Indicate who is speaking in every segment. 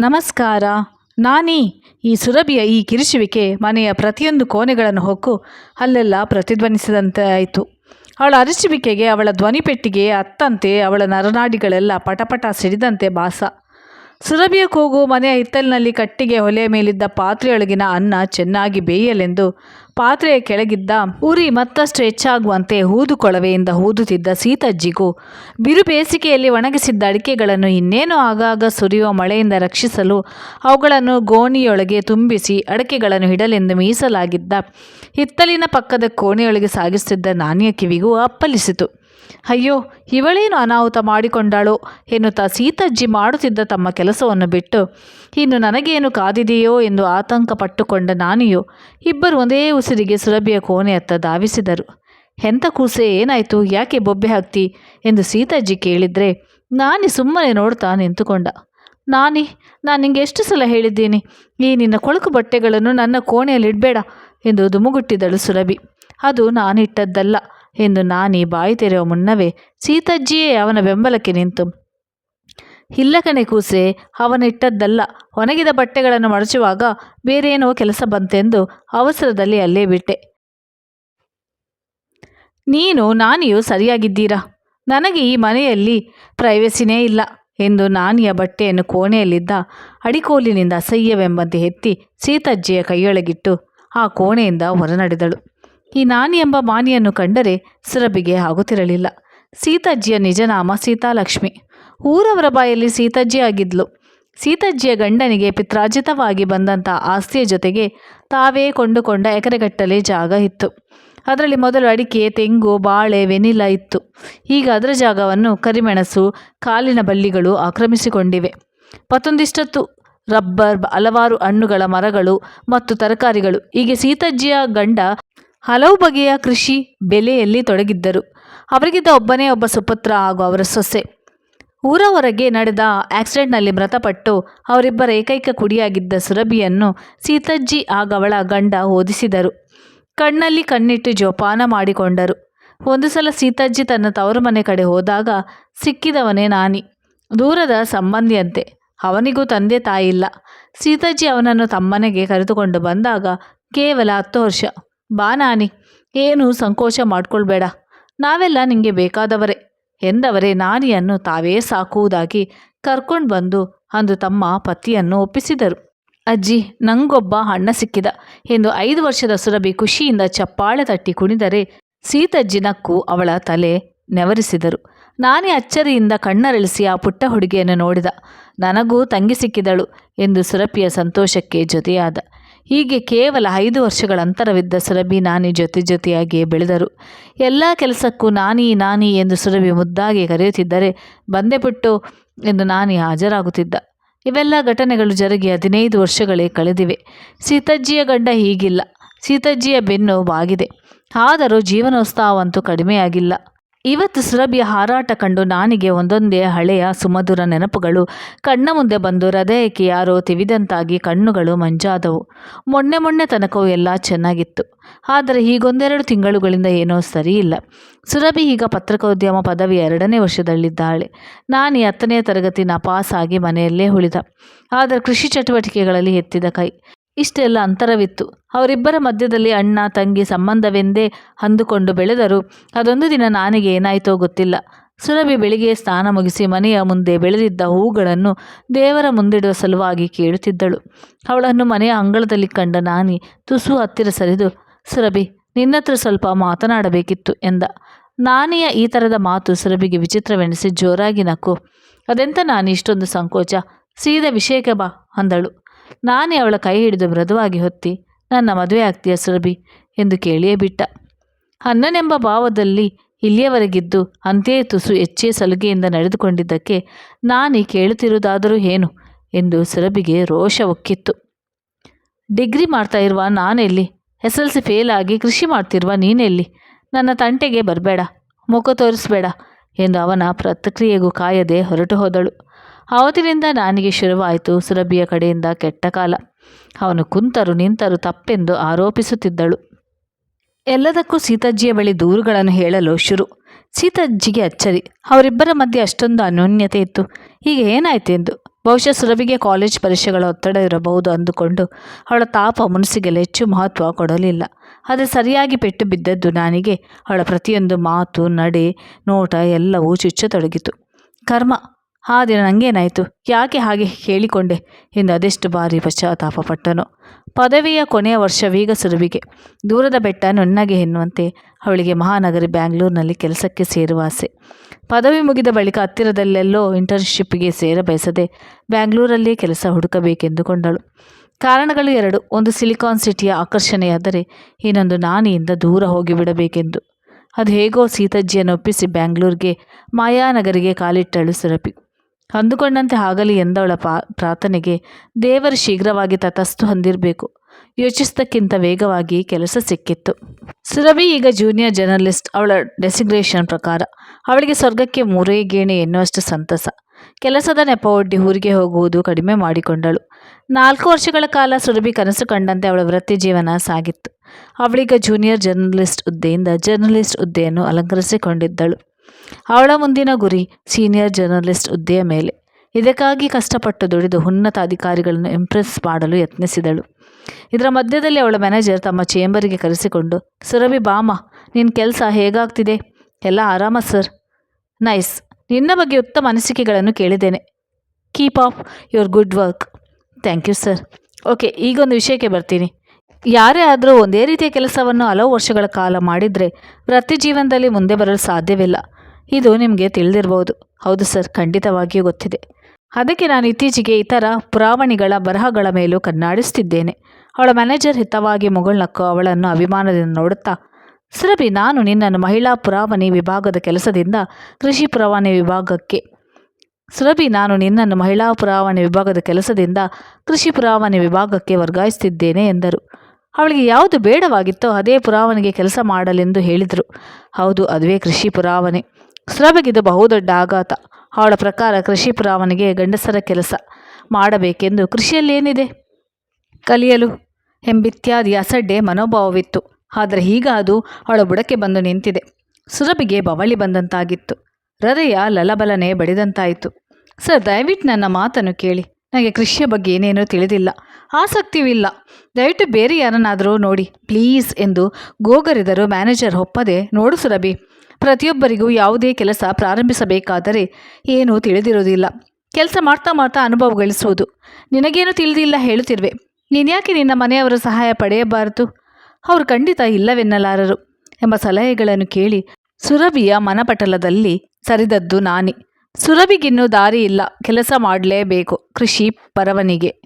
Speaker 1: ನಮಸ್ಕಾರ. ನಾನೀ ಈ ಸುರಭಿಯ ಈ ಕಿರಿಚುವಿಕೆ ಮನೆಯ ಪ್ರತಿಯೊಂದು ಕೋಣೆಗಳನ್ನು ಹೊಕ್ಕು ಅಲ್ಲೆಲ್ಲ ಪ್ರತಿಧ್ವನಿಸಿದಂತೆ ಆಯಿತು. ಅವಳ ಅರಚುವಿಕೆಗೆ ಅವಳ ಧ್ವನಿಪೆಟ್ಟಿಗೆ ಅತ್ತಂತೆ ಅವಳ ನರನಾಡಿಗಳೆಲ್ಲ ಪಟಪಟ ಸಿಡಿದಂತೆ ಭಾಸ ಸುರಭಿಯ ಕೂಗು ಮನೆಯ ಹಿತ್ತಲಿನಲ್ಲಿ ಕಟ್ಟಿಗೆ ಒಲೆಯ ಮೇಲಿದ್ದ ಪಾತ್ರೆಯೊಳಗಿನ ಅನ್ನ ಚೆನ್ನಾಗಿ ಬೇಯಲೆಂದು ಪಾತ್ರೆಯ ಕೆಳಗಿದ್ದ ಉರಿ ಮತ್ತಷ್ಟು ಹೆಚ್ಚಾಗುವಂತೆ ಹೂದುಕೊಳವೆಯಿಂದ ಊದುತ್ತಿದ್ದ ಸೀತಜ್ಜಿಗೂ ಬಿರು ಬೇಸಿಗೆಯಲ್ಲಿ ಒಣಗಿಸಿದ್ದ ಅಡಿಕೆಗಳನ್ನು ಇನ್ನೇನು ಆಗಾಗ ಸುರಿಯುವ ಮಳೆಯಿಂದ ರಕ್ಷಿಸಲು ಅವುಗಳನ್ನು ಗೋಣಿಯೊಳಗೆ ತುಂಬಿಸಿ ಅಡಕೆಗಳನ್ನು ಇಡಲೆಂದು ಮೀಸಲಾಗಿದ್ದ ಹಿತ್ತಲಿನ ಪಕ್ಕದ ಕೋಣೆಯೊಳಗೆ ಸಾಗಿಸುತ್ತಿದ್ದ ನಾಣ್ಯ ಕಿವಿಗೂ ಅಪ್ಪಲಿಸಿತು ಅಯ್ಯೋ, ಇವಳೇನು ಅನಾಹುತ ಮಾಡಿಕೊಂಡಾಳೋ ಎನ್ನುತ್ತಾ ಸೀತಜ್ಜಿ ಮಾಡುತ್ತಿದ್ದ ತಮ್ಮ ಕೆಲಸವನ್ನು ಬಿಟ್ಟು, ಇನ್ನು ನನಗೇನು ಕಾದಿದೆಯೋ ಎಂದು ಆತಂಕ ಪಟ್ಟುಕೊಂಡ ನಾನಿಯು? ಇಬ್ಬರು ಒಂದೇ ಉಸಿರಿಗೆ ಸುರಭಿಯ ಕೋಣೆಯತ್ತ ಧಾವಿಸಿದರು. ಎಂಥ ಕೂಸೆ, ಏನಾಯಿತು? ಯಾಕೆ ಬೊಬ್ಬೆ ಹಾಕ್ತಿ? ಎಂದು ಸೀತಜ್ಜಿ ಕೇಳಿದರೆ, ನಾನಿ ಸುಮ್ಮನೆ ನೋಡ್ತಾ ನಿಂತುಕೊಂಡ. ನಾನಿ? ನಾನು ನಿಂಗೆ ಎಷ್ಟು ಸಲ ಹೇಳಿದ್ದೀನಿ? ಈ ನಿನ್ನ ಕೊಳಕು ಬಟ್ಟೆಗಳನ್ನು ನನ್ನ ಕೋಣೆಯಲ್ಲಿ ಇಡಬೇಡ ಎಂದು ದುಮುಗುಟ್ಟಿದಳು ಸುರಭಿ. ಅದು ನಾನಿಟ್ಟದ್ದಲ್ಲ. ಎಂದು ನಾನಿ ಬಾಯಿ ತೆರೆಯುವ ಮುನ್ನವೇ ಸೀತಜ್ಜಿಯೇ ಅವನ ಬೆಂಬಲಕ್ಕೆ ನಿಂತು. ಇಲ್ಲ ಕಣೆ ಕೂಸೆ ಅವನಿಟ್ಟದ್ದಲ್ಲ. ಒಣಗಿದ ಬಟ್ಟೆಗಳನ್ನು ಮಡಚುವಾಗ ಬೇರೇನೋ ಕೆಲಸ ಬಂತೆಂದು ಅವಸರದಲ್ಲಿ ಅಲ್ಲೇ ಬಿಟ್ಟೆ. ನೀನು, ನಾನಿಯು ಸರಿಯಾಗಿದ್ದೀರಾ? ನನಗೆ ಈ ಮನೆಯಲ್ಲಿ ಪ್ರೈವಸಿನೇ ಇಲ್ಲ ಎಂದು ನಾನಿಯ ಬಟ್ಟೆಯನ್ನು ಕೋಣೆಯಲ್ಲಿದ್ದ ಅಡಿಕೋಲಿನಿಂದ ಅಸಹ್ಯವೆಂಬಂತೆ ಎತ್ತಿ ಸೀತಜ್ಜಿಯ ಕೈಯೊಳಗಿಟ್ಟು ಆ ಕೋಣೆಯಿಂದ ಹೊರನಡೆದಳು. ಈ ನಾನಿ ಎಂಬ ಮಾನಿಯನ್ನು ಕಂಡರೆ ಸುರಭಿಗೆ ಆಗುತ್ತಿರಲಿಲ್ಲ. ಸೀತಾಜ್ಜಿಯ ನಿಜನಾಮ ಸೀತಾಲಕ್ಷ್ಮಿ. ಊರವರ ಬಾಯಲ್ಲಿ ಸೀತಾಜ್ಜಿ ಆಗಿದ್ಲು. ಸೀತಾಜ್ಜಿಯ ಗಂಡನಿಗೆ ಪಿತ್ರಾರ್ಜಿತವಾಗಿ ಬಂದಂಥ ಆಸ್ತಿಯ ಜೊತೆಗೆ ತಾವೇ ಕೊಂಡುಕೊಂಡ ಎಕರೆಗಟ್ಟಲೆ ಜಾಗ ಇತ್ತು. ಅದರಲ್ಲಿ ಮೊದಲು ಅಡಿಕೆ, ತೆಂಗು, ಬಾಳೆ ವೆನಿಲಾ ಇತ್ತು. ಈಗ ಅದರ ಜಾಗವನ್ನು ಕರಿಮೆಣಸು, ಕಾಲಿನ ಬಳ್ಳಿಗಳು ಆಕ್ರಮಿಸಿಕೊಂಡಿವೆ. ಮತ್ತೊಂದಿಷ್ಟೊತ್ತು ರಬ್ಬರ್, ಹಲವಾರು ಹಣ್ಣುಗಳ ಮರಗಳು ಮತ್ತು ತರಕಾರಿಗಳು. ಹೀಗೆ ಸೀತಜ್ಜಿಯ ಗಂಡ ಹಲವು ಬಗೆಯ ಕೃಷಿ ಬೆಲೆಯಲ್ಲಿ ತೊಡಗಿದ್ದರು. ಅವರಿಗಿದ್ದ ಒಬ್ಬನೇ ಒಬ್ಬ ಸುಪುತ್ರ ಹಾಗೂ ಅವರ ಸೊಸೆ. ಊರ ಹೊರಗೆ ನಡೆದ ಆಕ್ಸಿಡೆಂಟ್ನಲ್ಲಿ ಮೃತಪಟ್ಟು ಅವರಿಬ್ಬರ ಏಕೈಕ ಕುಡಿಯಾಗಿದ್ದ ಸುರಭಿಯನ್ನು ಸೀತಜ್ಜಿ ಆಗವಳ ಗಂಡ ಓದಿಸಿದರು. ಕಣ್ಣಲ್ಲಿ ಕಣ್ಣಿಟ್ಟು ಜೋಪಾನ ಮಾಡಿಕೊಂಡರು. ಒಂದು ಸಲ ಸೀತಜ್ಜಿ ತನ್ನ ತವರು ಮನೆ ಕಡೆ ಹೋದಾಗ, ಸಿಕ್ಕಿದವನೇ ನಾನಿ. ದೂರದ ಸಂಬಂಧಿಯಂತೆ. ಅವನಿಗೂ ತಂದೆ ತಾಯಿಲ್ಲ. ಸೀತಜ್ಜಿ ಅವನನ್ನು ತಮ್ಮನೆಗೆ ಕರೆದುಕೊಂಡು ಬಂದಾಗ ಕೇವಲ ಹತ್ತು ವರ್ಷ. ಬಾ ನಾನಿ, ಏನು ಸಂಕೋಚ ಮಾಡ್ಕೊಳ್ಬೇಡ. ನಾವೆಲ್ಲ ನಿಮಗೆ ಬೇಕಾದವರೇ ಎಂದವರೇ ನಾನಿಯನ್ನು ತಾವೇ ಸಾಕುವುದಾಗಿ ಕರ್ಕೊಂಡು ಬಂದು ಅಂದು ತಮ್ಮ ಪತಿಯನ್ನು ಒಪ್ಪಿಸಿದರು. ಅಜ್ಜಿ, ನಂಗೊಬ್ಬ ಅಣ್ಣ ಸಿಕ್ಕಿದ. ಎಂದು ಐದು ವರ್ಷದ ಸುರಭಿ ಖುಷಿಯಿಂದ ಚಪ್ಪಾಳೆ ತಟ್ಟಿ ಕುಣಿದರೆ ಸೀತಜ್ಜಿ ನಕ್ಕು ಅವಳ ತಲೆ ನೆವರಿಸಿದರು. ನಾನೇ ಅಚ್ಚರಿಯಿಂದ ಕಣ್ಣರಳಿಸಿ ಆ ಪುಟ್ಟ ಹುಡುಗಿಯನ್ನು ನೋಡಿದ. ನನಗೂ ತಂಗಿ ಸಿಕ್ಕಿದಳು ಎಂದು ಸುರಪಿಯ ಸಂತೋಷಕ್ಕೆ ಜೊತೆಯಾದ. ಹೀಗೆ ಕೇವಲ ಐದು ವರ್ಷಗಳ ಅಂತರವಿದ್ದ ಸುರಭಿ ನಾನಿ ಜೊತೆ ಜೊತೆಯಾಗಿಯೇ ಬೆಳೆದರು. ಎಲ್ಲ ಕೆಲಸಕ್ಕೂ ನಾನಿ ನಾನಿ ಎಂದು ಸುರಭಿ ಮುದ್ದಾಗಿ ಕರೆಯುತ್ತಿದ್ದರೆ ಬಂದೆ ಬಿಟ್ಟು ಎಂದು ನಾನಿ ಹಾಜರಾಗುತ್ತಿದ್ದ. ಇವೆಲ್ಲ ಘಟನೆಗಳು ಜರುಗಿ ಹದಿನೈದು ವರ್ಷಗಳೇ ಕಳೆದಿವೆ. ಸೀತಜ್ಜಿಯ ಗಂಡ ಹೀಗಿಲ್ಲ. ಸೀತಜ್ಜಿಯ ಬೆನ್ನು ಬಾಗಿದೆ. ಆದರೂ ಜೀವನೋತ್ಸಾಹವಂತೂ ಕಡಿಮೆಯಾಗಿಲ್ಲ. ಇವತ್ತು ಸುರಭಿಯ ಹಾರಾಟ ಕಂಡು ನಾನಿಗೆ ಒಂದೊಂದೇ ಹಳೆಯ ಸುಮಧುರ ನೆನಪುಗಳು. ಕಣ್ಣ ಮುಂದೆ ಬಂದು ಹೃದಯಕ್ಕೆ ಯಾರೋ ತಿವಿದಂತಾಗಿ ಕಣ್ಣುಗಳು ಮಂಜಾದವು. ಮೊನ್ನೆ ಮೊನ್ನೆ ತನಕವೂ ಎಲ್ಲ ಚೆನ್ನಾಗಿತ್ತು. ಆದರೆ ಹೀಗೊಂದೆರಡು ತಿಂಗಳುಗಳಿಂದ ಏನೋ ಸರಿಯಿಲ್ಲ. ಸುರಭಿ ಈಗ ಪತ್ರಿಕೋದ್ಯಮ ಪದವಿ ಎರಡನೇ ವರ್ಷದಲ್ಲಿದ್ದಾಳೆ. ನಾನು ಹತ್ತನೇ ತರಗತಿ ನಪಾಸಾಗಿ ಮನೆಯಲ್ಲೇ ಉಳಿದ. ಆದರೆ ಕೃಷಿ ಚಟುವಟಿಕೆಗಳಲ್ಲಿ ಎತ್ತಿದ ಕೈ. ಇಷ್ಟೆಲ್ಲ ಅಂತರವಿತ್ತು. ಅವರಿಬ್ಬರ ಮಧ್ಯದಲ್ಲಿ ಅಣ್ಣ, ತಂಗಿ ಸಂಬಂಧವೆಂದೇ ಅಂದುಕೊಂಡು ಬೆಳೆದರೂ. ಅದೊಂದು ದಿನ ನಾನಿಗೆ ಏನಾಯಿತೋ ಗೊತ್ತಿಲ್ಲ. ಸುರಭಿ ಬೆಳಿಗ್ಗೆ ಸ್ನಾನ ಮುಗಿಸಿ ಮನೆಯ ಮುಂದೆ ಬೆಳೆದಿದ್ದ ಹೂಗಳನ್ನು ದೇವರ ಮುಂದಿಡುವ ಸಲುವಾಗಿ ಕೇಳುತ್ತಿದ್ದಳು. ಅವಳನ್ನು ಮನೆಯ ಅಂಗಳದಲ್ಲಿ ಕಂಡ ನಾನಿ ತುಸು ಹತ್ತಿರ ಸರಿದು, ಸುರಭಿ, ನಿನ್ನತ್ರ ಸ್ವಲ್ಪ ಮಾತನಾಡಬೇಕಿತ್ತು ಎಂದ. ನಾನಿಯ ಈ ಥರದ ಮಾತು ಸುರಭಿಗೆ ವಿಚಿತ್ರವೆನಿಸಿ ಜೋರಾಗಿ ನಕ್ಕು. ಅದೆಂತ ನಾನು ಇಷ್ಟೊಂದು ಸಂಕೋಚ? ಸೀದ ವಿಷಯಕ್ಕೆ ಬಾ ಅಂದಳು. ನಾನೇ ಅವಳ ಕೈ ಹಿಡಿದು ಮೃದುವಾಗಿ ಹೊತ್ತಿ, ನನ್ನ ಮದುವೆ ಆಗ್ತೀಯ ಸುರಭಿ? ಎಂದು ಕೇಳಿಯೇ ಬಿಟ್ಟ. ಅನ್ನನೆಂಬ ಭಾವದಲ್ಲಿ ಇಲ್ಲಿಯವರೆಗಿದ್ದು ಅಂತೆಯೇ ತುಸು ಹೆಚ್ಚೇ ಸಲುಗೆಯಿಂದ ನಡೆದುಕೊಂಡಿದ್ದಕ್ಕೆ ನಾನು ಕೇಳುತ್ತಿರುವುದಾದರೂ ಏನು? ಎಂದು ಸುರಭಿಗೆ ರೋಷ ಒಕ್ಕಿತ್ತು ಡಿಗ್ರಿ ಮಾಡ್ತಾ ಇರುವ ನಾನೆಲ್ಲಿ ಎಸ್ ಎಲ್ ಸಿ ಫೇಲ್ ಆಗಿ ಕೃಷಿ ಮಾಡ್ತಿರುವ ನೀನೆಲ್ಲಿ ನನ್ನ ತಂಟೆಗೆ ಬರಬೇಡ, ಮುಖ ತೋರಿಸ್ಬೇಡ ಎಂದು ಅವನ ಪ್ರತಿಕ್ರಿಯೆಗೂ ಕಾಯದೆ ಹೊರಟು ಹೋದಳು. ಆವತ್ತಿನಿಂದ ನಾನಿಗೆ ಶುರುವಾಯಿತು ಸುರಭಿಯ ಕಡೆಯಿಂದ ಕೆಟ್ಟ ಕಾಲ. ಅವನು ಕುಂತರು ನಿಂತರು ತಪ್ಪೆಂದು ಆರೋಪಿಸುತ್ತಿದ್ದಳು. ಎಲ್ಲದಕ್ಕೂ ಸೀತಜ್ಜಿಯ ಬಳಿ ದೂರುಗಳನ್ನು ಹೇಳಲು ಶುರು. ಸೀತಜ್ಜಿಗೆ ಅಚ್ಚರಿ. ಅವರಿಬ್ಬರ ಮಧ್ಯೆ ಅಷ್ಟೊಂದು ಅನ್ಯೋನ್ಯತೆ ಇತ್ತು. ಈಗ ಏನಾಯ್ತೆಂದು ಬಹುಶಃ ಸುರಭಿಗೆ ಕಾಲೇಜ್ ಪರೀಕ್ಷೆಗಳ ಒತ್ತಡ ಇರಬಹುದು ಅಂದುಕೊಂಡು ಅವಳ ತಾಪ ಮನಸ್ಸಿಗೆಲ್ಲ ಹೆಚ್ಚು ಮಹತ್ವ ಕೊಡಲಿಲ್ಲ. ಆದರೆ ಸರಿಯಾಗಿ ಪೆಟ್ಟು ಬಿದ್ದದ್ದು ನಾನಿಗೆ. ಅವಳ ಪ್ರತಿಯೊಂದು ಮಾತು, ನಡೆ, ನೋಟ ಎಲ್ಲವೂ ಚುಚ್ಚತೊಡಗಿತು. ಕರ್ಮ ಆ ದಿನ ನನಗೇನಾಯಿತು ಯಾಕೆ ಹಾಗೆ ಹೇಳಿಕೊಂಡೆ? ಎಂದು ಅದೆಷ್ಟು ಬಾರಿ ಪಶ್ಚಾತ್ತಾಪ ಪಟ್ಟನು. ಪದವಿಯ ಕೊನೆಯ ವರ್ಷವೀಗ ಸುರುವಿಗೆ. ದೂರದ ಬೆಟ್ಟ ನುಣ್ಣಗೆ ಎನ್ನುವಂತೆ ಅವಳಿಗೆ ಮಹಾನಗರಿ ಬ್ಯಾಂಗ್ಳೂರಿನಲ್ಲಿ ಕೆಲಸಕ್ಕೆ ಸೇರುವ ಆಸೆ. ಪದವಿ ಮುಗಿದ ಬಳಿಕ ಹತ್ತಿರದಲ್ಲೆಲ್ಲೋ ಇಂಟರ್ನ್ಶಿಪ್ಗೆ ಸೇರ ಬಯಸದೆ ಬ್ಯಾಂಗ್ಳೂರಲ್ಲೇ ಕೆಲಸ ಹುಡುಕಬೇಕೆಂದುಕೊಂಡಳು. ಕಾರಣಗಳು ಎರಡು. ಒಂದು ಸಿಲಿಕಾನ್ ಸಿಟಿಯ ಆಕರ್ಷಣೆಯಾದರೆ ಇನ್ನೊಂದು ನಾನಿಯಿಂದ ದೂರ ಹೋಗಿಬಿಡಬೇಕೆಂದು. ಅದು ಹೇಗೋ ಸೀತಜ್ಜಿಯನ್ನು ಒಪ್ಪಿಸಿ ಬ್ಯಾಂಗ್ಳೂರಿಗೆ, ಮಾಯಾನಗರಿಗೆ ಕಾಲಿಟ್ಟಳು ಸುರಭಿ. ಅಂದುಕೊಂಡಂತೆ ಆಗಲಿ ಎಂದವಳ ಪಾ, ಪ್ರಾರ್ಥನೆಗೆ ದೇವರು ಶೀಘ್ರವಾಗಿ ತತಸ್ತು ಹೊಂದಿರಬೇಕು. ಯೋಚಿಸಿದ್ದಕ್ಕಿಂತ ವೇಗವಾಗಿ ಕೆಲಸ ಸಿಕ್ಕಿತ್ತು. ಸುರಭಿ ಈಗ ಜೂನಿಯರ್ ಜರ್ನಲಿಸ್ಟ್ ಅವಳ ಡೆಸಿಗ್ರೇಷನ್ ಪ್ರಕಾರ ಅವಳಿಗೆ ಸ್ವರ್ಗಕ್ಕೆ ಮೂರೇ ಗೇಣೆ ಎನ್ನುವಷ್ಟು ಸಂತಸ. ಕೆಲಸದ ನೆಪ ಒಡ್ಡಿ ಊರಿಗೆ ಹೋಗುವುದು ಕಡಿಮೆ ಮಾಡಿಕೊಂಡಳು. ನಾಲ್ಕು ವರ್ಷಗಳ ಕಾಲ ಸುರಭಿ ಕನಸು ಕಂಡಂತೆ ಅವಳ ವೃತ್ತಿ ಜೀವನ ಸಾಗಿತ್ತು. ಅವಳೀಗ ಜೂನಿಯರ್ ಜರ್ನಲಿಸ್ಟ್ ಹುದ್ದೆಯಿಂದ ಜರ್ನಲಿಸ್ಟ್ ಹುದ್ದೆಯನ್ನು ಅಲಂಕರಿಸಿಕೊಂಡಿದ್ದಳು. ಅವಳ ಮುಂದಿನ ಗುರಿ ಸೀನಿಯರ್ ಜರ್ನಲಿಸ್ಟ್ ಹುದ್ದೆಯ ಮೇಲೆ. ಇದಕ್ಕಾಗಿ ಕಷ್ಟಪಟ್ಟು ದುಡಿದು ಉನ್ನತ ಅಧಿಕಾರಿಗಳನ್ನು ಇಂಪ್ರೆಸ್ ಮಾಡಲು ಯತ್ನಿಸಿದಳು. ಇದರ ಮಧ್ಯದಲ್ಲಿ ಅವಳ ಮ್ಯಾನೇಜರ್ ತಮ್ಮ ಚೇಂಬರಿಗೆ ಕರೆಸಿಕೊಂಡು ಸುರಭಿ ಬಾಮ ನಿನ್ನ ಕೆಲಸ ಹೇಗಾಗ್ತಿದೆ? ಎಲ್ಲ ಆರಾಮ ಸರ್ ನೈಸ್ ನಿನ್ನ ಬಗ್ಗೆ ಉತ್ತಮ ಅನಿಸಿಕೆಗಳನ್ನು ಕೇಳಿದ್ದೇನೆ. Keep of your good work thank you sir okay ಈಗೊಂದು ವಿಷಯಕ್ಕೆ ಬರ್ತೀನಿ. ಯಾರೇ ಆದರೂ ಒಂದೇ ರೀತಿಯ ಕೆಲಸವನ್ನು ಹಲವು ವರ್ಷಗಳ ಕಾಲ ಮಾಡಿದರೆ ವೃತ್ತಿ ಜೀವನದಲ್ಲಿ ಮುಂದೆ ಬರಲು ಸಾಧ್ಯವಿಲ್ಲ. ಇದು ನಿಮಗೆ ತಿಳಿದಿರ್ಬೋದು. ಹೌದು ಸರ್, ಖಂಡಿತವಾಗಿಯೂ ಗೊತ್ತಿದೆ. ಅದಕ್ಕೆ ನಾನು ಇತ್ತೀಚೆಗೆ ಇತರ ಪುರಾವಣಿಗಳ ಬರಹಗಳ ಮೇಲೂ ಕಣ್ಣಾಡಿಸುತ್ತಿದ್ದೇನೆ ಅವಳ ಮ್ಯಾನೇಜರ್ ಹಿತವಾಗಿ ಮುಗುಳ್ನಕ್ಕು ಅವಳನ್ನು ಅಭಿಮಾನದಿಂದ ನೋಡುತ್ತಾ, ಸುರಭಿ, ನಾನು ನಿನ್ನನ್ನು ಮಹಿಳಾ ಪುರಾವಣಿ ವಿಭಾಗದ ಕೆಲಸದಿಂದ ಕೃಷಿ ಪುರಾವಣಿ ವಿಭಾಗಕ್ಕೆ. ಸುರಭಿ, ನಾನು ನಿನ್ನನ್ನು ಮಹಿಳಾ ಪುರಾವಣೆ ವಿಭಾಗದ ಕೆಲಸದಿಂದ ಕೃಷಿ ಪುರಾವಣೆ ವಿಭಾಗಕ್ಕೆ ವರ್ಗಾಯಿಸುತ್ತಿದ್ದೇನೆ ಎಂದರು. ಅವಳಿಗೆ ಯಾವುದು ಬೇಡವಾಗಿತ್ತೋ ಅದೇ ಪುರಾವಣಿಗೆ ಕೆಲಸ ಮಾಡಲೆಂದು ಹೇಳಿದರು. ಹೌದು, ಅದುವೇ ಕೃಷಿ ಪುರಾವಣೆ. ಸುರಭಿಗಿದು ಬಹುದೊಡ್ಡ ಆಘಾತ ಅವಳ ಪ್ರಕಾರ ಕೃಷಿ ಪ್ರಾವನಿಗೆ ಗಂಡಸರ ಕೆಲಸ ಮಾಡಬೇಕೆಂದು ಕೃಷಿಯಲ್ಲಿ ಏನಿದೆ? ಕಲಿಯಲು ಎಂಬಿತ್ಯಾದಿ ಅಸಡ್ಡೆ ಮನೋಭಾವವಿತ್ತು. ಆದರೆ ಈಗ ಅದು ಅವಳ ಬುಡಕ್ಕೆ ಬಂದು ನಿಂತಿದೆ. ಸುರಭಿಗೆ ಬವಳಿ ಬಂದಂತಾಗಿತ್ತು. ಹೃದಯ ಲಲಬಲನೆ ಬಡಿದಂತಾಯಿತು. ಸರ್, ದಯವಿಟ್ಟು ನನ್ನ ಮಾತನ್ನು ಕೇಳಿ. ನನಗೆ ಕೃಷಿಯ ಬಗ್ಗೆ ಏನೇನೂ ತಿಳಿದಿಲ್ಲ. ಆಸಕ್ತಿವಿಲ್ಲ. ದಯವಿಟ್ಟು ಬೇರೆ ಯಾರನ್ನಾದರೂ ನೋಡಿ. ಪ್ಲೀಸ್ ಎಂದು ಗೋಗರಿದರು ಮ್ಯಾನೇಜರ್ ಒಪ್ಪದೆ, ನೋಡು ಸುರಭಿ. ಪ್ರತಿಯೊಬ್ಬರಿಗೂ ಯಾವುದೇ ಕೆಲಸ ಪ್ರಾರಂಭಿಸಬೇಕಾದರೆ ಏನೂ ತಿಳಿದಿರುವುದಿಲ್ಲ. ಕೆಲಸ ಮಾಡ್ತಾ ಮಾಡ್ತಾ ಅನುಭವ ಗಳಿಸುವುದು. ನಿನಗೇನು ತಿಳಿದಿಲ್ಲ ಹೇಳುತ್ತಿರುವೆ. ನೀನ್ಯಾಕೆ ನಿನ್ನ ಮನೆಯವರ ಸಹಾಯ ಪಡೆಯಬಾರದು? ಅವರು ಖಂಡಿತ ಇಲ್ಲವೆನ್ನಲಾರರು ಎಂಬ ಸಲಹೆಗಳನ್ನು ಕೇಳಿ ಸುರಭಿಯ ಮನಪಟಲದಲ್ಲಿ ಸರಿದದ್ದು ನಾನಿ. ಸುರಭಿಗಿನ್ನೂ ದಾರಿ ಇಲ್ಲ ಕೆಲಸ ಮಾಡಲೇಬೇಕು ಕೃಷಿ ಪರವನಿಗೆ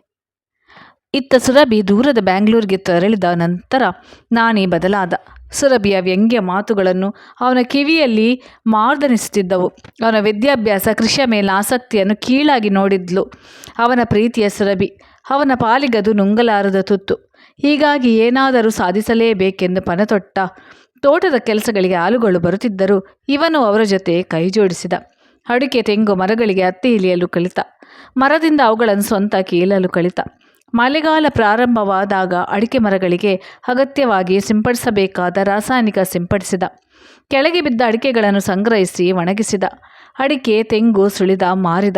Speaker 1: ಇತ್ತ ಸುರಭಿ ದೂರದ ಬ್ಯಾಂಗ್ಳೂರಿಗೆ ತೆರಳಿದ ನಂತರ ನಾನೇ ಬದಲಾದ. ಸುರಭಿಯ ವ್ಯಂಗ್ಯ ಮಾತುಗಳನ್ನು ಅವನ ಕಿವಿಯಲ್ಲಿ ಮಾರ್ದನಿಸುತ್ತಿದ್ದವು. ಅವನ ವಿದ್ಯಾಭ್ಯಾಸ ಕೃಷಿಯ ಮೇಲೆ ಆಸಕ್ತಿಯನ್ನು ಕೀಳಾಗಿ ನೋಡಿದ್ಲು. ಅವನ ಪ್ರೀತಿಯ ಸುರಭಿ ಅವನ ಪಾಲಿಗದು ನುಂಗಲಾರದ ತುತ್ತು. ಹೀಗಾಗಿ ಏನಾದರೂ ಸಾಧಿಸಲೇಬೇಕೆಂದು ಪನತೊಟ್ಟ ತೋಟದ ಕೆಲಸಗಳಿಗೆ ಆಲುಗಳು ಬರುತ್ತಿದ್ದರೂ ಇವನು ಅವರ ಜೊತೆ ಕೈ ಜೋಡಿಸಿದ. ಅಡಿಕೆ, ತೆಂಗು ಮರಗಳಿಗೆ ಅತ್ತಿ ಇಳಿಯಲು ಕಲಿತ. ಮರದಿಂದ ಅವುಗಳನ್ನು ಸ್ವಂತ ಕೀಳಲು ಕಲಿತ. ಮಳೆಗಾಲ ಪ್ರಾರಂಭವಾದಾಗ ಅಡಿಕೆ ಮರಗಳಿಗೆ ಅಗತ್ಯವಾಗಿ ಸಿಂಪಡಿಸಬೇಕಾದ ರಾಸಾಯನಿಕ ಸಿಂಪಡಿಸಿದ. ಕೆಳಗೆ ಬಿದ್ದ ಅಡಿಕೆಗಳನ್ನು ಸಂಗ್ರಹಿಸಿ ಒಣಗಿಸಿದ. ಅಡಿಕೆ, ತೆಂಗು ಸುಳಿದ ಮಾರಿದ.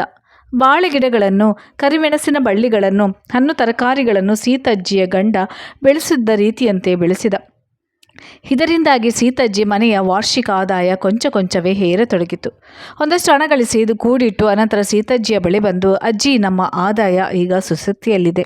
Speaker 1: ಬಾಳೆ ಗಿಡಗಳನ್ನು, ಕರಿಮೆಣಸಿನ ಬಳ್ಳಿಗಳನ್ನು, ಹಣ್ಣು ತರಕಾರಿಗಳನ್ನು ಸೀತಜ್ಜಿಯ ಗಂಡ ಬೆಳೆಸಿದ್ದ ರೀತಿಯಂತೆ ಬೆಳೆಸಿದ. ಇದರಿಂದಾಗಿ ಸೀತಜ್ಜಿ ಮನೆಯ ವಾರ್ಷಿಕ ಆದಾಯ ಕೊಂಚ ಕೊಂಚವೇ ಹೇರತೊಡಗಿತು ಒಂದಷ್ಟು ಹಣ ಗಳಿಸಿ ಇದು ಕೂಡಿಟ್ಟು ಅನಂತರ ಸೀತಜ್ಜಿಯ ಬಳಿ ಬಂದು, ಅಜ್ಜಿ, ನಮ್ಮ ಆದಾಯ ಈಗ ಸುಸ್ಥಿತಿಯಲ್ಲಿದೆ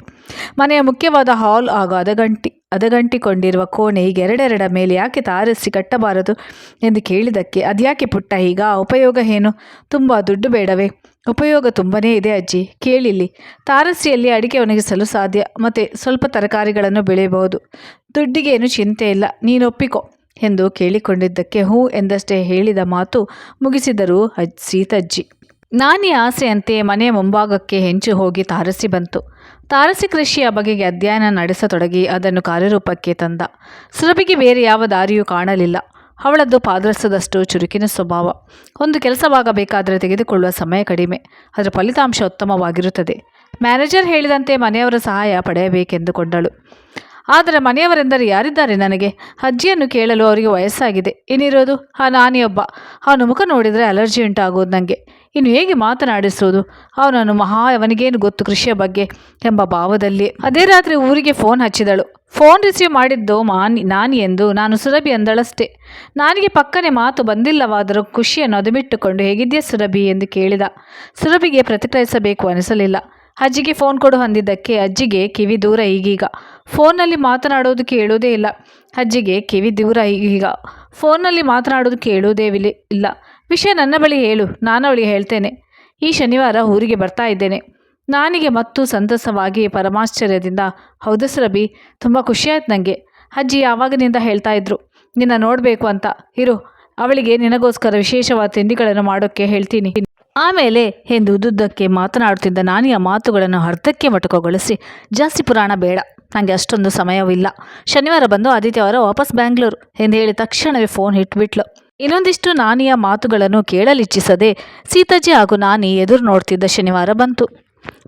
Speaker 1: ಮನೆಯ ಮುಖ್ಯವಾದ ಹಾಲ್ ಆಗಾದ ಅದಗಂಟಿ ಅದಗಂಟಿಕೊಂಡಿರುವ ಕೋಣೆ ಈಗ ಎರಡೆರಡ ಮೇಲೆ ಯಾಕೆ ತಾರಿಸಿ ಕಟ್ಟಬಾರದು ಎಂದು ಕೇಳಿದಕ್ಕೆ ಅದ್ಯಾಕೆ ಪುಟ್ಟ ಈಗ ಉಪಯೋಗ ಏನು? ತುಂಬ ದುಡ್ಡು ಬೇಡವೇ? ಉಪಯೋಗ ತುಂಬನೇ ಇದೆ ಅಜ್ಜಿ, ಕೇಳಿಲ್ಲಿ. ತಾರಸಿಯಲ್ಲಿ ಅಡಿಕೆ ಒಣಗಿಸಲು ಸಾಧ್ಯ, ಮತ್ತು ಸ್ವಲ್ಪ ತರಕಾರಿಗಳನ್ನು ಬೆಳೆಯಬಹುದು. ದುಡ್ಡಿಗೇನು ಚಿಂತೆ ಇಲ್ಲ, ನೀನು ಒಪ್ಪಿಕೊ ಎಂದು ಕೇಳಿಕೊಂಡಿದ್ದಕ್ಕೆ ಹೂ ಎಂದಷ್ಟೇ ಹೇಳಿದ ಮಾತು ಮುಗಿಸಿದರು ಅಜ್, ಸೀತಜ್ಜಿ. ನಾನಿ ಆಸೆಯಂತೆ ಮನೆಯ ಮುಂಭಾಗಕ್ಕೆ ಹೆಂಚು ಹೋಗಿ ತಾರಸಿ ಬಂತು. ತಾರಸಿ ಕೃಷಿಯ ಬಗೆಗೆ ಅಧ್ಯಯನ ನಡೆಸತೊಡಗಿ ಅದನ್ನು ಕಾರ್ಯರೂಪಕ್ಕೆ ತಂದ. ಸುರಭಿಗೆ ಬೇರೆ ಯಾವ ದಾರಿಯೂ ಕಾಣಲಿಲ್ಲ. ಅವಳದ್ದು ಪಾದರಸದಷ್ಟು ಚುರುಕಿನ ಸ್ವಭಾವ. ಒಂದು ಕೆಲಸವಾಗಬೇಕಾದರೆ ತೆಗೆದುಕೊಳ್ಳುವ ಸಮಯ ಕಡಿಮೆ. ಅದರ ಫಲಿತಾಂಶ ಉತ್ತಮವಾಗಿರುತ್ತದೆ. ಮ್ಯಾನೇಜರ್ ಹೇಳಿದಂತೆ ಮನೆಯವರ ಸಹಾಯ ಪಡೆಯಬೇಕೆಂದುಕೊಂಡಳು. ಆದರೆ ಮನೆಯವರೆಂದರೆ ಯಾರಿದ್ದಾರೆ ನನಗೆ? ಅಜ್ಜಿಯನ್ನು ಕೇಳಲು ಅವರಿಗೆ ವಯಸ್ಸಾಗಿದೆ. ಏನಿರೋದು? ಆ ನಾನಿಯೊಬ್ಬ. ಅವನ ಮುಖ ನೋಡಿದರೆ ಅಲರ್ಜಿ ಉಂಟಾಗುವುದು ನನಗೆ ಇನ್ನು ಹೇಗೆ ಮಾತನಾಡಿಸುವುದು ಅವನನ್ನು ಮಹಾ, ಅವನಿಗೇನು ಗೊತ್ತು ಕೃಷಿಯ ಬಗ್ಗೆ ಎಂಬ ಭಾವದಲ್ಲಿ. ಅದೇ ರಾತ್ರಿ ಊರಿಗೆ ಫೋನ್ ಹಚ್ಚಿದಳು. ಫೋನ್ ರಿಸೀವ್ ಮಾಡಿದ್ದು ಮಾನಿ, ನಾನಿ ಎಂದು. ನಾನು ಸುರಭಿ ಅಂದಳಷ್ಟೇ. ನಾನಿಗೆ ಪಕ್ಕನೆ ಮಾತು ಬಂದಿಲ್ಲವಾದರೂ ಖುಷಿಯನ್ನು ಅದುಬಿಟ್ಟುಕೊಂಡು ಹೇಗಿದೆಯಾ ಸುರಭಿ ಎಂದು ಕೇಳಿದ. ಸುರಭಿಗೆ ಪ್ರತಿಕ್ರಿಯಿಸಬೇಕು ಅನಿಸಲಿಲ್ಲ. ಅಜ್ಜಿಗೆ ಫೋನ್ ಕೊಡು ಹೊಂದಿದ್ದಕ್ಕೆ ಅಜ್ಜಿಗೆ ಕಿವಿ ದೂರ ಈಗೀಗ. ಫೋನ್ನಲ್ಲಿ ಮಾತನಾಡೋದು ಕೇಳೋದೇ ಇಲ್ಲ. ಅಜ್ಜಿಗೆ ಕಿವಿ ದೂರ ಈಗೀಗ. ಫೋನ್ನಲ್ಲಿ ಮಾತನಾಡೋದು ಕೇಳುವುದೇ ಇಲ್ಲ. ವಿಷಯ ನನ್ನ ಬಳಿ ಹೇಳು, ನಾನು ಅವಳಿಗೆ ಹೇಳ್ತೇನೆ. ಈ ಶನಿವಾರ ಊರಿಗೆ ಬರ್ತಾ ಇದ್ದೇನೆ. ನಾನಿಗೆ ಮತ್ತು ಸಂತಸವಾಗಿ ಪರಮಾಶ್ಚರ್ಯದಿಂದ, ಹೌದು ರಬಿ ತುಂಬ ಖುಷಿಯಾಯ್ತು ನನಗೆ ಅಜ್ಜಿ ಯಾವಾಗಿನಿಂದ ಹೇಳ್ತಾ ಇದ್ರು, ನಿನ್ನ ನೋಡಬೇಕು ಅಂತ. ಇರು, ಅವಳಿಗೆ ನಿನಗೋಸ್ಕರ ವಿಶೇಷವಾದ ತಿಂಡಿಗಳನ್ನು ಮಾಡೋಕ್ಕೆ ಹೇಳ್ತೀನಿ. ಆಮೇಲೆ ಎಂದು ಉದ್ದುದ್ದಕ್ಕೆ ಮಾತನಾಡುತ್ತಿದ್ದ ನಾನಿಯ ಮಾತುಗಳನ್ನು ಅರ್ಧಕ್ಕೆ ಮಟಕಗೊಳಿಸಿ, ಜಾಸ್ತಿ ಪುರಾಣ ಬೇಡ ನನಗೆ ಅಷ್ಟೊಂದು ಸಮಯವಿಲ್ಲ ಶನಿವಾರ ಬಂದು ಆದಿತ್ಯವಾರ ವಾಪಸ್ ಬ್ಯಾಂಗ್ಳೂರು ಎಂದು ಹೇಳಿ ತಕ್ಷಣವೇ ಫೋನ್ ಇಟ್ಬಿಟ್ಲು ಇನ್ನೊಂದಿಷ್ಟು ನಾನಿಯ ಮಾತುಗಳನ್ನು ಕೇಳಲಿಚ್ಛಿಸದೆ ಸೀತಾಜಿ ಹಾಗೂ ನಾನಿ ಎದುರು ನೋಡ್ತಿದ್ದ ಶನಿವಾರ ಬಂತು.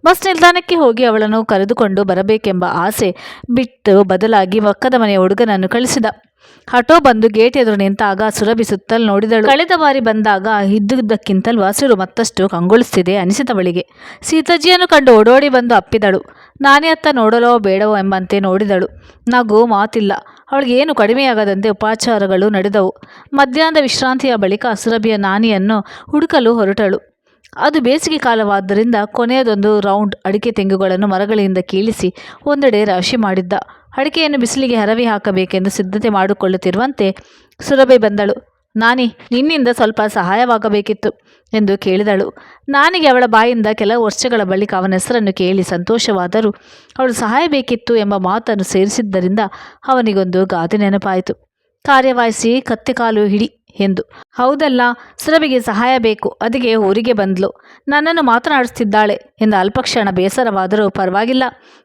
Speaker 1: ಬಸ್ ನಿಲ್ದಾಣಕ್ಕೆ ಹೋಗಿ ಅವಳನ್ನು ಕರೆದುಕೊಂಡು ಬರಬೇಕೆಂಬ ಆಸೆ ಬಿಟ್ಟು ಬದಲಾಗಿ ಪಕ್ಕದ ಮನೆಯ ಹುಡುಗನನ್ನು ಕಳಿಸಿದ. ಆಟೋ ಬಂದು ಗೇಟ್ ಎದುರು ನಿಂತಾಗ ಸುರಭಿ ಸುತ್ತಲು ನೋಡಿದಳು. ಕಳೆದ ಬಾರಿ ಬಂದಾಗ ಇದ್ದುದಕ್ಕಿಂತಲೂ ಹಸಿರು ಮತ್ತಷ್ಟು ಕಂಗೊಳಿಸ್ತಿದೆ ಅನಿಸಿದವಳಿಗೆ ಸೀತಾಜಿಯನ್ನು ಕಂಡು ಓಡೋಡಿ ಬಂದು ಅಪ್ಪಿದಳು. ನಾನೇ ಅತ್ತ ನೋಡಲೋ ಬೇಡವೋ ಎಂಬಂತೆ ನೋಡಿದಳು. ನಗು ಮಾತಿಲ್ಲ. ಅವಳಿಗೆ ಏನು ಕಡಿಮೆಯಾಗದಂತೆ ಉಪಾಚಾರಗಳು ನಡೆದವು. ಮಧ್ಯಾಹ್ನದ ವಿಶ್ರಾಂತಿಯ ಬಳಿಕ ಸುರಭಿಯ ನಾನಿಯನ್ನು ಹುಡುಕಲು ಹೊರಟಳು. ಅದು ಬೇಸಿಗೆ ಕಾಲವಾದ್ದರಿಂದ ಕೊನೆಯದೊಂದು ರೌಂಡ್ ಅಡಿಕೆ ತೆಂಗುಗಳನ್ನು ಮರಗಳಿಂದ ಕೀಳಿಸಿ ಒಂದೆಡೆ ರಾಶಿ ಮಾಡಿದ್ದ. ಅಡಿಕೆಯನ್ನು ಬಿಸಿಲಿಗೆ ಹರವಿ ಹಾಕಬೇಕೆಂದು ಸಿದ್ಧತೆ ಮಾಡಿಕೊಳ್ಳುತ್ತಿರುವಂತೆ ಸುರಭೆ ಬಂದಳು. ನಾನಿ, ನಿನ್ನಿಂದ ಸ್ವಲ್ಪ ಸಹಾಯವಾಗಬೇಕಿತ್ತು ಎಂದು ಕೇಳಿದಳು. ನಾನಿಗೆ ಅವಳ ಬಾಯಿಂದ ಕೆಲವು ವರ್ಷಗಳ ಬಳಿಕ ಅವನ ಹೆಸರನ್ನು ಕೇಳಿ ಸಂತೋಷವಾದರೂ ಅವಳು ಸಹಾಯ ಬೇಕಿತ್ತು ಎಂಬ ಮಾತನ್ನು ಸೇರಿಸಿದ್ದರಿಂದ ಅವನಿಗೊಂದು ಗಾದೆ ನೆನಪಾಯಿತು. ಕಾರ್ಯವಾಯಿಸಿ ಕತ್ತೆ ಕಾಲು ಹಿಡಿ. ಎಂದು. ಹೌದಲ್ಲ ಸುರಭಿಗೆ ಸಹಾಯ ಬೇಕು ಅದಕ್ಕೆ ಊರಿಗೆ ಬಂದ್ಲು. ನನ್ನನ್ನು ಮಾತನಾಡಿಸ್ತಿದ್ದಾಳೆ ಎಂದು ಅಲ್ಪಕ್ಷಣ ಬೇಸರವಾದರೂ ಪರವಾಗಿಲ್ಲ.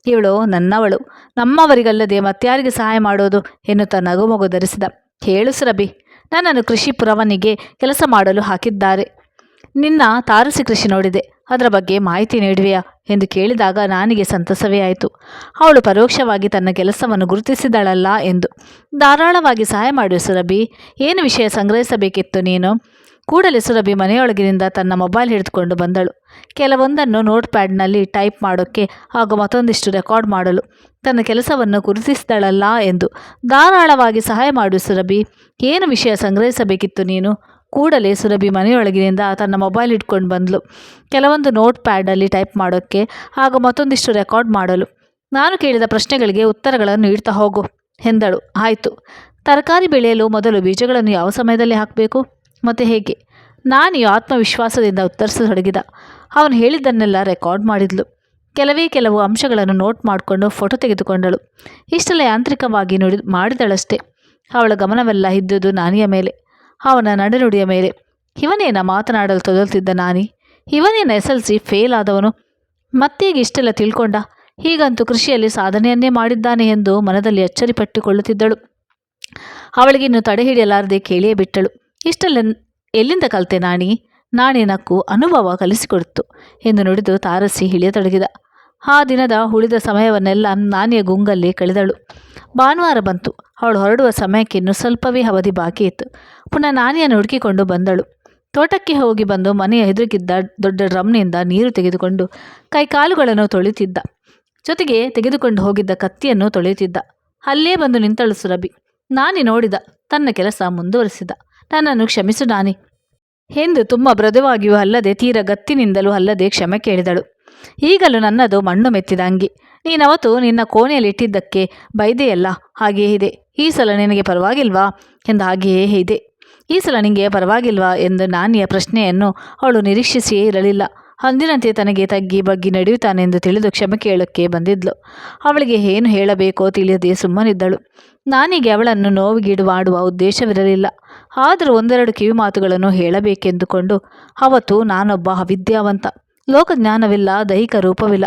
Speaker 1: ಇವಳು ನನ್ನವಳು. ನಮ್ಮವರಿಗಲ್ಲದೆ ಮತ್ಯಾರಿಗೆ ಸಹಾಯ ಮಾಡೋದು ಎನ್ನುತ್ತಾ ನಗುಮಗು ಧರಿಸಿದ. ಹೇಳು ಸುರಭಿ, ನನ್ನನ್ನು ಕೃಷಿ ಪುರವನಿಗೆ ಕೆಲಸ ಮಾಡಲು ಹಾಕಿದ್ದಾರೆ. ನಿನ್ನ ತಾರಸಿ ಕೃಷಿ ನೋಡಿದೆ. ಅದರ ಬಗ್ಗೆ ಮಾಹಿತಿ ನೀಡುವೆಯಾ ಎಂದು ಕೇಳಿದಾಗ ನಾನಿಗೆ ಸಂತಸವೇ ಆಯಿತು. ಅವಳು ಪರೋಕ್ಷವಾಗಿ ತನ್ನ ಕೆಲಸವನ್ನು ಗುರುತಿಸಿದಳಲ್ಲ ಎಂದು. ಧಾರಾಳವಾಗಿ ಸಹಾಯ ಮಾಡು ಸುರಭಿ. ಏನು ವಿಷಯ ಸಂಗ್ರಹಿಸಬೇಕಿತ್ತು ನೀನು? ಕೂಡಲೇ ಸುರಭಿ ಮನೆಯೊಳಗಿನಿಂದ ತನ್ನ ಮೊಬೈಲ್ ಹಿಡಿದುಕೊಂಡು ಬಂದಳು. ಕೆಲವೊಂದನ್ನು ನೋಟ್ ಪ್ಯಾಡ್ನಲ್ಲಿ ಟೈಪ್ ಮಾಡೋಕ್ಕೆ ಹಾಗೂ ಮತ್ತೊಂದಿಷ್ಟು ರೆಕಾರ್ಡ್ ಮಾಡಲು ತನ್ನ ಕೆಲಸವನ್ನು ಗುರುತಿಸಿದಳಲ್ಲ ಎಂದು. ಧಾರಾಳವಾಗಿ ಸಹಾಯ ಮಾಡು ಸುರಭಿ. ಏನು ವಿಷಯ ಸಂಗ್ರಹಿಸಬೇಕಿತ್ತು ನೀನು? ಕೂಡಲೇ ಸುರಭಿ ಮನೆಯೊಳಗಿನಿಂದ ತನ್ನ ಮೊಬೈಲ್ ಇಟ್ಕೊಂಡು ಬಂದಳು ಕೆಲವೊಂದು ನೋಟ್ ಪ್ಯಾಡಲ್ಲಿ ಟೈಪ್ ಮಾಡೋಕ್ಕೆ ಹಾಗೂ ಮತ್ತೊಂದಿಷ್ಟು ರೆಕಾರ್ಡ್ ಮಾಡಲು. ನಾನು ಕೇಳಿದ ಪ್ರಶ್ನೆಗಳಿಗೆ ಉತ್ತರಗಳನ್ನು ನೀಡ್ತಾ ಹೋಗು, ಎಂದಳು. ಆಯಿತು. ತರಕಾರಿ ಬೆಳೆಯಲು ಮೊದಲು ಬೀಜಗಳನ್ನು ಯಾವ ಸಮಯದಲ್ಲಿ ಹಾಕಬೇಕು? ಮತ್ತು ಹೇಗೆ? ನಾನು ಆತ್ಮವಿಶ್ವಾಸದಿಂದ ಉತ್ತರಿಸತೊಡಗಿದ. ಅವನು ಹೇಳಿದ್ದನ್ನೆಲ್ಲ ರೆಕಾರ್ಡ್ ಮಾಡಿದ್ಲು. ಕೆಲವೇ ಕೆಲವು ಅಂಶಗಳನ್ನು ನೋಟ್ ಮಾಡಿಕೊಂಡು ಫೋಟೋ ತೆಗೆದುಕೊಂಡಳು. ಇಷ್ಟೆಲ್ಲ ಯಾಂತ್ರಿಕವಾಗಿ ನುಡಿ ಮಾಡಿದಳಷ್ಟೇ. ಅವಳ ಗಮನವೆಲ್ಲ ಇದ್ದುದು ನಾನಿಯ ಮೇಲೆ. ಅವನ ನಡೆನುಡಿಯ ಮೇಲೆ ಇವನೇನ ಮಾತನಾಡಲು ತೊದಲ್ತಿದ್ದ ನಾನಿ. ಇವನೇನ ಎಸ್ ಎಲ್ ಸಿ ಫೇಲ್ ಆದವನು. ಮತ್ತೀಗ ಇಷ್ಟೆಲ್ಲ ತಿಳ್ಕೊಂಡ, ಹೀಗಂತೂ ಕೃಷಿಯಲ್ಲಿ ಸಾಧನೆಯನ್ನೇ ಮಾಡಿದ್ದಾನೆ ಎಂದು ಮನದಲ್ಲಿ ಅಚ್ಚರಿಪಟ್ಟುಕೊಳ್ಳುತ್ತಿದ್ದಳು ಅವಳಿಗಿನ್ನು ತಡೆ ಹಿಡಿಯಲಾರದೆ ಕೇಳಿಯೇ ಬಿಟ್ಟಳು. ಇಷ್ಟೆಲ್ಲ ಎಲ್ಲಿಂದ ಕಲಿತೆ ನಾಣಿ ನಾಣಿ ನಕ್ಕು ಅನುಭವ ಕಲಿಸಿಕೊಡ್ತು ಎಂದು ನುಡಿದು ತಾರಸಿ ಹಿಡಿಯತೊಡಗಿದ. ಆ ದಿನದ ಉಳಿದ ಸಮಯವನ್ನೆಲ್ಲ ನಾನಿಯ ಗುಂಗಲ್ಲಿ ಕಳೆದಳು. ಭಾನುವಾರ ಬಂತು. ಅವಳು ಹೊರಡುವ ಸಮಯಕ್ಕೆ ಇನ್ನು ಸ್ವಲ್ಪವೇ ಅವಧಿ ಬಾಕಿ ಇತ್ತು. ಪುನಃ ನಾನಿಯನ್ನು ಹುಡುಕಿಕೊಂಡು ಬಂದಳು. ತೋಟಕ್ಕೆ ಹೋಗಿ ಬಂದು ಮನೆಯ ಎದುರಿಗಿದ್ದ ದೊಡ್ಡ ಡ್ರಮ್ನಿಂದ ನೀರು ತೆಗೆದುಕೊಂಡು ಕೈಕಾಲುಗಳನ್ನು ತೊಳೆಯುತ್ತಿದ್ದ. ಜೊತೆಗೆ ತೆಗೆದುಕೊಂಡು ಹೋಗಿದ್ದ ಕತ್ತಿಯನ್ನು ತೊಳೆಯುತ್ತಿದ್ದ. ಅಲ್ಲೇ ಬಂದು ನಿಂತಳು ಸುರಭಿ. ನಾನಿ ನೋಡಿದ, ತನ್ನ ಕೆಲಸ ಮುಂದುವರಿಸಿದ. ನನ್ನನ್ನು ಕ್ಷಮಿಸು ನಾನಿ. ಎಂದು ತುಂಬ ಮೃದುವಾಗಿಯೂ ಅಲ್ಲದೆ ತೀರ ಗತ್ತಿನಿಂದಲೂ ಅಲ್ಲದೆ ಕ್ಷಮೆ ಕೇಳಿದಳು. ಈಗಲೂ ನನ್ನದು ಮಣ್ಣು ಮೆತ್ತಿದ ಅಂಗಿ. ನೀನವತ್ತು ನಿನ್ನ ಕೋಣೆಯಲ್ಲಿಟ್ಟಿದ್ದಕ್ಕೆ ಬೈದೆಯಲ್ಲ? ಹಾಗೆಯೇ ಇದೆ. ಈ ಸಲ ನಿನಗೆ ಪರವಾಗಿಲ್ವಾ? ಎಂದು ಹಾಗೆಯೇ ಇದೆ. ಈ ಸಲ ನಿನಗೆ ಪರವಾಗಿಲ್ವಾ? ಎಂದು ನಾನಿಯ ಪ್ರಶ್ನೆಯನ್ನು ಅವಳು ನಿರೀಕ್ಷಿಸಿಯೇ ಇರಲಿಲ್ಲ. ಅಂದಿನಂತೆ ತನಗೆ ತಗ್ಗಿ ಬಗ್ಗಿ ನಡೆಯುತ್ತಾನೆಂದು ತಿಳಿದು ಕ್ಷಮೆ ಕೇಳೋಕ್ಕೆ ಬಂದಿದ್ಲು. ಅವಳಿಗೆ ಏನು ಹೇಳಬೇಕೋ ತಿಳಿಯದೆ ಸುಮ್ಮನಿದ್ದಳು. ನಾನಿಗೆ ಅವಳನ್ನು ನೋವಿಗೀಡುವಾಡುವ ಉದ್ದೇಶವಿರಲಿಲ್ಲ. ಆದರೂ ಒಂದೆರಡು ಕಿವಿ ಮಾತುಗಳನ್ನು ಹೇಳಬೇಕೆಂದುಕೊಂಡು ಅವತ್ತು ನಾನೊಬ್ಬ ಅವಿದ್ಯಾವಂತ. ಲೋಕಜ್ಞಾನವಿಲ್ಲ, ದೈಹಿಕ ರೂಪವಿಲ್ಲ.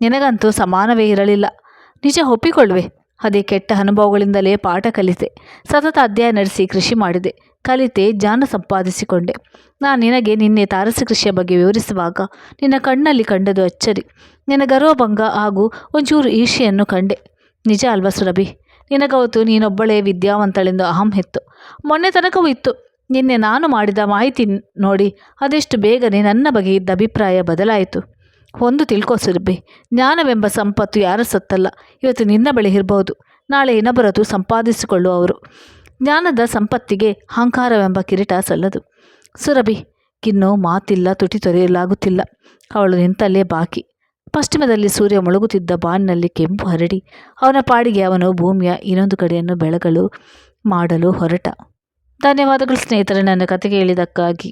Speaker 1: ನಿನಗಂತೂ ಸಮಾನವೇ ಇರಲಿಲ್ಲ. ನಿಜ ಒಪ್ಪಿಕೊಳ್ಳುವೆ. ಅದೇ ಕೆಟ್ಟ ಅನುಭವಗಳಿಂದಲೇ ಪಾಠ ಕಲಿತೆ. ಸತತ ಅಧ್ಯಾಯ ನಡೆಸಿ ಕೃಷಿ ಮಾಡಿದೆ. ಕಲಿತೆ, ಜ್ಞಾನ ಸಂಪಾದಿಸಿಕೊಂಡೆ. ನಾನು ನಿನಗೆ ನಿನ್ನೆ ತಾರಸಿ ಕೃಷಿಯ ಬಗ್ಗೆ ವಿವರಿಸುವಾಗ ನಿನ್ನ ಕಣ್ಣಲ್ಲಿ ಕಂಡದು ಅಚ್ಚರಿ. ನಿನ್ನ ಗರ್ವಭಂಗ ಹಾಗೂ ಒಂಚೂರು ಈರ್ಷೆಯನ್ನು ಕಂಡೆ. ನಿಜ ಅಲ್ವಾ ಸುರಭಿ? ನಿನಗವತ್ತು ನೀನೊಬ್ಬಳೇ ವಿದ್ಯಾವಂತಳೆಂದು ಅಹಂ ಇತ್ತು ಮೊನ್ನೆ ತನಕವೂ ಇತ್ತು. ನಿನ್ನೆ ನಾನು ಮಾಡಿದ ಮಾಹಿತಿ ನೋಡಿ, ಅದೆಷ್ಟು ಬೇಗನೆ ನನ್ನ ಬಗ್ಗೆ ಇದ್ದ ಅಭಿಪ್ರಾಯ ಬದಲಾಯಿತು. ಒಂದು ತಿಳ್ಕೊ ಸುರಭಿ ಜ್ಞಾನವೆಂಬ ಸಂಪತ್ತು ಯಾರ ಸತ್ತಲ್ಲ, ಇವತ್ತು ನಿನ್ನ ಬಳಿ ಇರಬಹುದು ನಾಳೆ ಇನ್ನೊಬ್ಬರದು ಸಂಪಾದಿಸಿಕೊಳ್ಳುವವರು ಜ್ಞಾನದ ಸಂಪತ್ತಿಗೆ ಅಹಂಕಾರವೆಂಬ ಕಿರೀಟ ಸಲ್ಲದು. ಸುರಭಿ, ಕಿನ್ನು ಮಾತಿಲ್ಲ, ತುಟಿ ತೊರೆಯಲಾಗುತ್ತಿಲ್ಲ, ಅವಳು ನಿಂತಲ್ಲೇ ಬಾಕಿ. ಪಶ್ಚಿಮದಲ್ಲಿ ಸೂರ್ಯ ಮುಳುಗುತ್ತಿದ್ದ ಬಾನಿನಲ್ಲಿ ಕೆಂಪು ಹರಡಿ, ಅವನ ಪಾಡಿಗೆ ಅವನು ಭೂಮಿಯ ಇನ್ನೊಂದು ಕಡೆಯನ್ನು ಬೆಳಗಲು, ಮಾಡಲು ಹೊರಟ. ಧನ್ಯವಾದಗಳು ಸ್ನೇಹಿತರೆ ನನ್ನ ಕತೆ ಕೇಳಿದ್ದಕ್ಕಾಗಿ